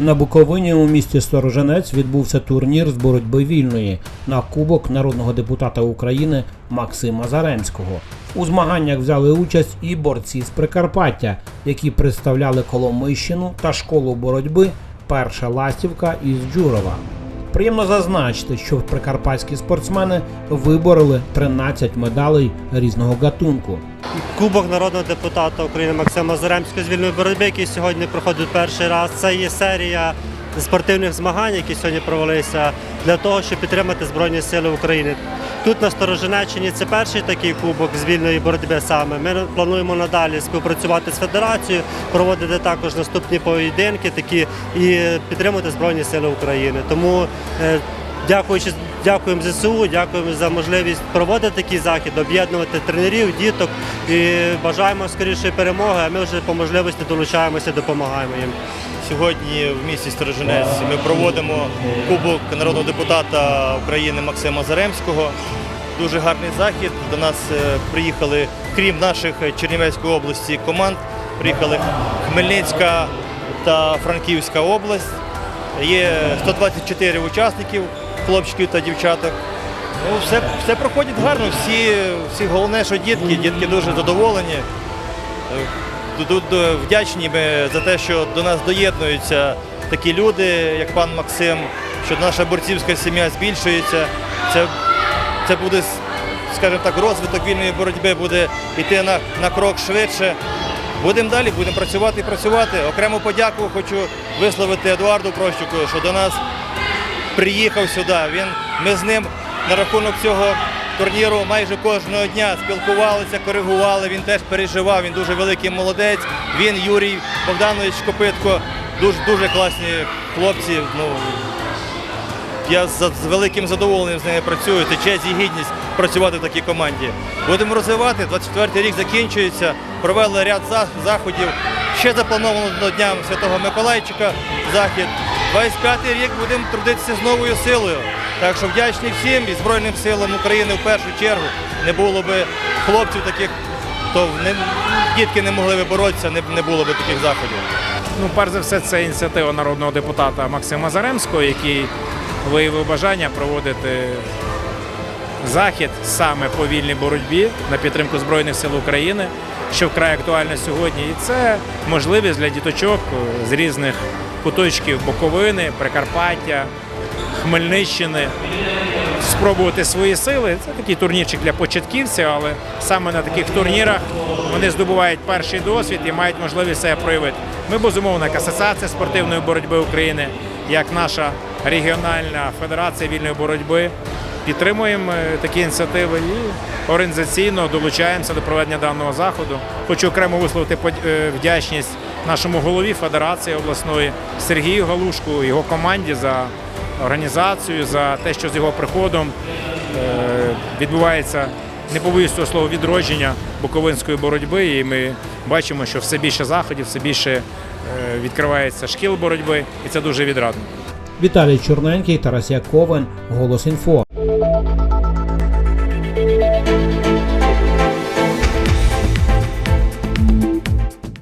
На Буковині у місті Стороженець відбувся турнір з боротьби вільної на кубок народного депутата України Максима Заремського. У змаганнях взяли участь і борці з Прикарпаття, які представляли Коломийщину та школу боротьби Перша Ластівка із Джурова. Приємно зазначити, що прикарпатські спортсмени вибороли 13 медалей різного гатунку. Кубок народного депутата України Максима Заремського з вільної боротьби, який сьогодні проходить перший раз. Це є серія спортивних змагань, які сьогодні провелися для того, щоб підтримати Збройні Сили України. Тут на Сторожинеччині це перший такий кубок з вільної боротьби саме. Ми плануємо надалі співпрацювати з федерацією, проводити також наступні поєдинки такі і підтримати Збройні Сили України. Тому е, Дякуючи, дякуємо ЗСУ, дякуємо за можливість проводити такий захід, об'єднувати тренерів, діток і бажаємо скорішої перемоги. А ми вже по можливості долучаємося, допомагаємо їм. Сьогодні в місті Сторожинець ми проводимо Кубок народного депутата України Максима Заремського. Дуже гарний захід. До нас е, приїхали, крім наших Чернівецької області команд, приїхали Хмельницька та Франківська область. Є 124 учасників, хлопчиків та дівчаток. Ну, все, все проходить гарно. Всі, всі головне, що дітки, дітки дуже задоволені. Тут вдячні ми за те, що до нас доєднуються такі люди, як пан Максим, що наша борцівська сім'я збільшується. Це, це буде, скажімо так, розвиток вільної боротьби буде йти на, на крок швидше. Будемо далі, будемо працювати і працювати. Окрему подяку хочу висловити Едуарду Прощуку, що до нас приїхав сюди. Він, ми з ним на рахунок цього турніру майже кожного дня спілкувалися, коригували. Він теж переживав. Він дуже великий молодець. Він, Юрій Богданович Копитко, дуже дуже класні хлопці. Ну, я з, великим задоволенням з ними працюю. Це честь і гідність працювати в такій команді. Будемо розвивати. 24-й рік закінчується. Провели ряд заходів. Ще заплановано до Дня Святого Миколайчика захід. 25-й рік будемо трудитися з новою силою. Так що вдячні всім і Збройним силам України в першу чергу. Не було би хлопців таких, то не, дітки не могли би боротися, не, не було би таких заходів. Ну, перш за все, це ініціатива народного депутата Максима Заремського, який виявив бажання проводити захід саме по вільній боротьбі на підтримку Збройних сил України, що вкрай актуально сьогодні. І це можливість для діточок з різних куточків Буковини, Прикарпаття, Хмельниччини спробувати свої сили. Це такий турнірчик для початківців, але саме на таких турнірах вони здобувають перший досвід і мають можливість себе проявити. Ми безумовно, як Асоціація спортивної боротьби України, як наша регіональна федерація вільної боротьби, підтримуємо е, такі ініціативи і організаційно долучаємося до проведення даного заходу. Хочу окремо висловити е, вдячність нашому голові федерації обласної Сергію Галушку, його команді за організацію, за те, що з його приходом е, відбувається не побоюсь цього слова відродження буковинської боротьби. І ми бачимо, що все більше заходів, все більше е, відкривається шкіл боротьби, і це дуже відрадно. Віталій Чорненький, Тарас Яковин, Голос інфо.